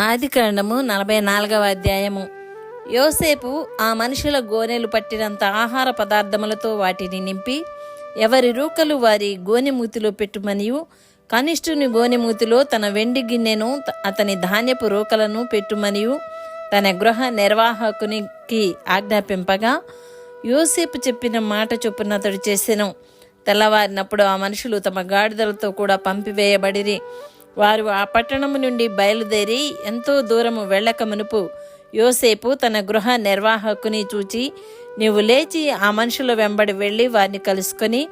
ఆది కాండము నలభై నాలుగవ అధ్యాయము. యోసేపు ఆ మనుషుల గోనెలు పట్టినంత ఆహార పదార్థములతో వాటిని నింపి ఎవరి రూకలు వారి గోనెమూతిలో పెట్టుమనియు కనిష్ఠుని గోనెమూతిలో తన వెండి గిన్నెను అతని ధాన్యపు రూకలను పెట్టుమనియు తన గృహ నిర్వాహకునికి ఆజ్ఞాపింపగా యోసేపు చెప్పిన మాట చొప్పున అతడు చేసెను. తెల్లవారినప్పుడు ఆ మనుషులు తమ గాడిదలతో కూడా పంపివేయబడిరి. వారు ఆ పట్టణము నుండి బయలుదేరి ఎంతో దూరము వెళ్ళక మునుపు యోసేపు తన గృహ నిర్వాహకుని చూచి నీవు లేచి ఆ మనుషుల వెంబడి వెళ్ళి వారిని కలుసుకొని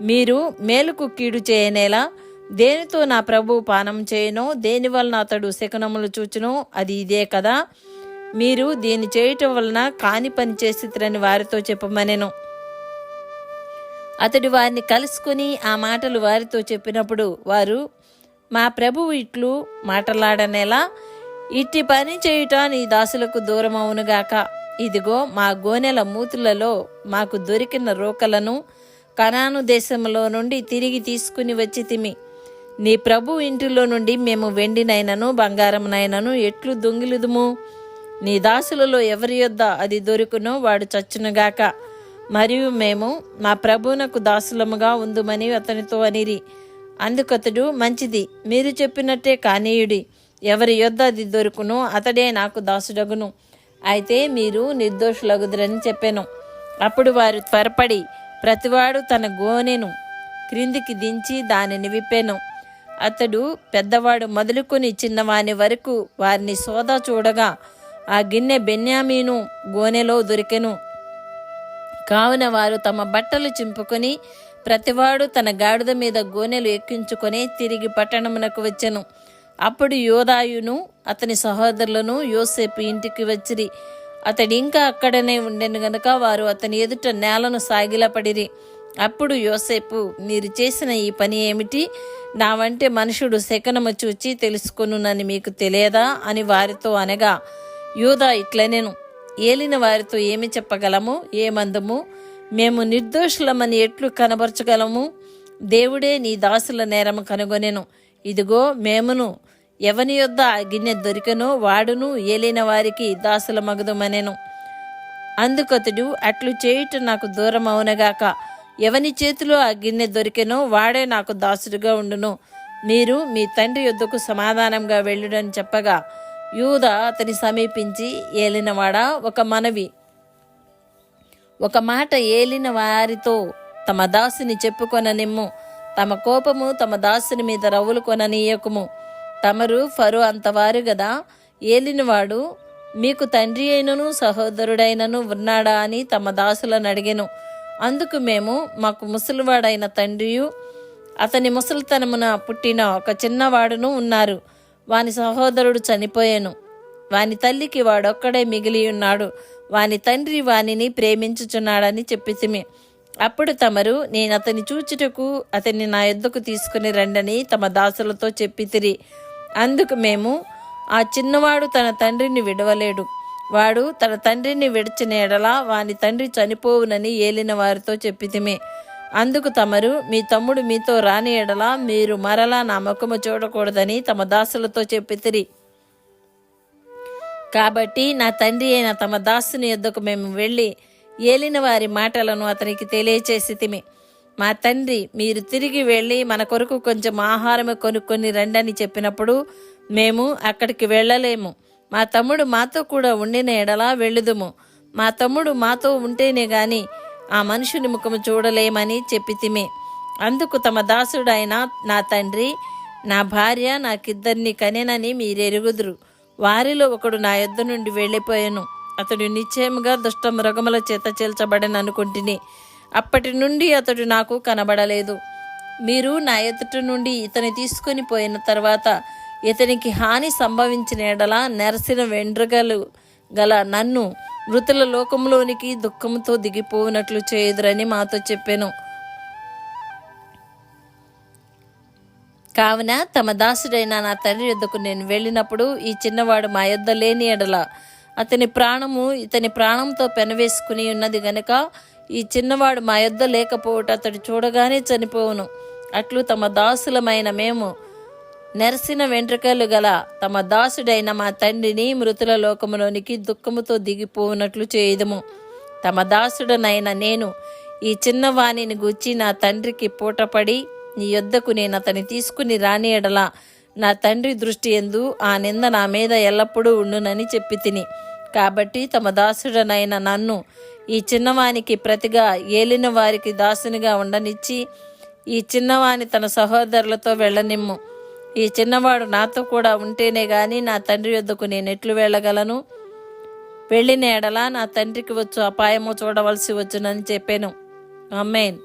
మీరు మేలుకు కీడు చేయనేలా దేనితో నా ప్రభు పానం చేయనో దేని వలన అతడు శకునములు చూచునో అది ఇదే కదా. మీరు దీన్ని చేయటం వలన కాని పని చేసిరని వారితో చెప్పమనెను. అతడు వారిని కలుసుకుని ఆ మాటలు వారితో చెప్పినప్పుడు వారు మా ప్రభువు ఇట్లు మాటలాడనేలా ఇట్టి పని చేయుట నీ దాసులకు దూరమవునుగాక. ఇదిగో మా గోనెల మూతులలో మాకు దొరికిన రోకలను కనాను దేశంలో నుండి తిరిగి తీసుకుని వచ్చి తిమి. నీ ప్రభు ఇంటిలో నుండి మేము వెండినైనను బంగారంనైనను ఎట్లు దొంగిలుదుము? నీ దాసులలో ఎవరి యొద్ద అది దొరుకునో వాడు చచ్చునుగాక. మరియు మేము మా ప్రభువునకు దాసులముగా ఉందుమని అతనితో అనిరి. అందుకతడు మంచిది. మీరు చెప్పినట్టే కానీయుడి. ఎవరి యొద్ద అది దొరుకును అతడే నాకు దాసుడగును. అయితే మీరు నిర్దోషులగుదురని చెప్పాను. అప్పుడు వారు త్వరపడి ప్రతివాడు తన గోనెను క్రిందికి దించి దానిని విప్పాను. అతడు పెద్దవాడు మొదలుకొని చిన్నవాని వరకు వారిని సోదా చూడగా ఆ గిన్నె బెన్యామీను గోనెలో దొరికెను. కావున వారు తమ బట్టలు చింపుకొని ప్రతివాడు తన గాడిద మీద గోనెలు ఎక్కించుకొని తిరిగి పట్టణమునకు వచ్చెను. అప్పుడు యోదాయును అతని సహోదరులను యోసేపు ఇంటికి వచ్చిరి. అతడు ఇంకా అక్కడనే ఉండెను గనుక వారు అతని ఎదుట నేలను సాగిలపడిరి. అప్పుడు యోసేపు మీరు చేసిన ఈ పని ఏమిటి? నా వంటి మనుషుడు శకనము చూచి తెలుసుకొనునని మీకు తెలియదా? అని వారితో అనగా యూదా ఇట్లనెను. ఏలిన వారితో ఏమి చెప్పగలము? ఏమందము? మేము నిర్దోషులమని ఎట్లు కనబరచగలము? దేవుడే నీ దాసుల నేరము కనుగొనెను. ఇదిగో మేమును ఎవని యొద్ద ఆ గిన్నె దొరికెనో వాడును ఏలిన వారికి దాసుల మగదుమనెను. అందుకతడు అట్లు చేయుట నాకు దూరం అవునగాక ఎవని చేతిలో ఆ గిన్నె దొరికెనో వాడే నాకు దాసుడుగా ఉండును. మీరు మీ తండ్రి యొద్దకు సమాధానంగా వెళ్ళుడని చెప్పగా యూద అతని సమీపించి ఏలినవాడా? ఒక మనవి. ఒక మాట ఏలిన వారితో తమ దాసుని చెప్పుకొననిమ్ము. తమ కోపము తమ దాసుని మీద రవ్వులు కొననీయకుము తమరు ఫరు అంతవారు గదా. ఏలినవాడు మీకు తండ్రి అయినను సహోదరుడైనను ఉన్నాడా? అని తమ దాసులను అడిగెను. అందుకు మేము మాకు ముసలివాడైన తండ్రియు అతని ముసలితనమున పుట్టిన ఒక చిన్నవాడును ఉన్నారు. వాని సహోదరుడు చనిపోయాను. వాని తల్లికి వాడొక్కడే మిగిలి ఉన్నాడు వాని తండ్రి వానిని ప్రేమించుచున్నాడని చెప్పితిమి. అప్పుడు తమరు నేను అతని చూచుటకు అతన్ని నా యొద్దకు తీసుకుని రండని తమ దాసులతో చెప్పితిరి. అందుకు మేము ఆ చిన్నవాడు తన తండ్రిని విడవలేడు. వాడు తన తండ్రిని విడిచిన ఎడలా వాని తండ్రి చనిపోవునని ఏలిన వారితో చెప్పితిమే. అందుకు తమరు మీ తమ్ముడు మీతో రాని ఎడలా మీరు మరలా నా ముఖము చూడకూడదని తమ దాసులతో చెప్పితిరి. కాబట్టి నా తండ్రి అయిన తమ దాసుని యొద్దకు మేము వెళ్ళి ఏలిన వారి మాటలను అతనికి తెలియచేసి తిమి మా తండ్రి మీరు తిరిగి వెళ్ళి మన కొరకు కొంచెం ఆహారం కొనుక్కొని రండని చెప్పినప్పుడు మేము అక్కడికి వెళ్ళలేము. మా తమ్ముడు మాతో కూడా ఉండిన ఎడలా వెళ్ళుదుము. మా తమ్ముడు మాతో ఉంటేనే గాని ఆ మనుషుని ముఖము చూడలేమని చెప్పితిమే. అందుకు తమ దాసుడైన నా తండ్రి నా భార్య నాకిద్దరిని కనెనని మీరెరుగుదురు. వారిలో ఒకడు నా యొద్ద నుండి వెళ్ళిపోయాను. అతడు నిశ్చయముగా దుష్ట మృగముల చేత చేల్చబడని అనుకుంటుని. అప్పటి నుండి అతడు నాకు కనబడలేదు. మీరు నా ఎదుట నుండి ఇతని తీసుకొని పోయిన తర్వాత ఇతనికి హాని సంభవించిన ఎడల నెరసిన వెండ్రుగలు గల నన్ను మృతుల లోకంలోనికి దుఃఖంతో దిగిపోవునట్లు చేయుదురని మాతో చెప్పాను. కావున తమ దాసుడైన నా తండ్రి యొద్దకు నేను వెళ్ళినప్పుడు ఈ చిన్నవాడు మా యొద్ద లేని ఎడల అతని ప్రాణము ఇతని ప్రాణంతో పెనవేసుకుని ఉన్నది గనుక ఈ చిన్నవాడు మా యొద్ద లేకపోవట అతడు చూడగానే చనిపోవును. అట్లు తమ దాసులమైన మేము నెరసిన వెంట్రుకలు గల తమ దాసుడైన మా తండ్రిని మృతుల లోకములోనికి దుఃఖముతో దిగిపోవునట్లు చేయదము. తమ దాసుడనైన నేను ఈ చిన్నవాణిని గూర్చి నా తండ్రికి పూటపడి నీ యొద్దకు నేను అతని తీసుకుని రాని ఎడలా నా తండ్రి దృష్టి ఎందు ఆ నింద నా మీద ఎల్లప్పుడూ ఉండునని చెప్పి తిని. కాబట్టి తమ దాసుడనైన నన్ను ఈ చిన్నవానికి ప్రతిగా ఏలిన వారికి దాసునిగా ఉండనిచ్చి ఈ చిన్నవాని తన సహోదరులతో వెళ్ళనిమ్ము. ఈ చిన్నవాడు నాతో కూడా ఉంటేనే గాని నా తండ్రి యొద్దకు నేను ఎట్లు వెళ్ళగలను? వెళ్ళిన ఎడల నా తండ్రికి వచ్చు అపాయము చూడవలసి వచ్చునని చెప్పాను. అమ్మేన్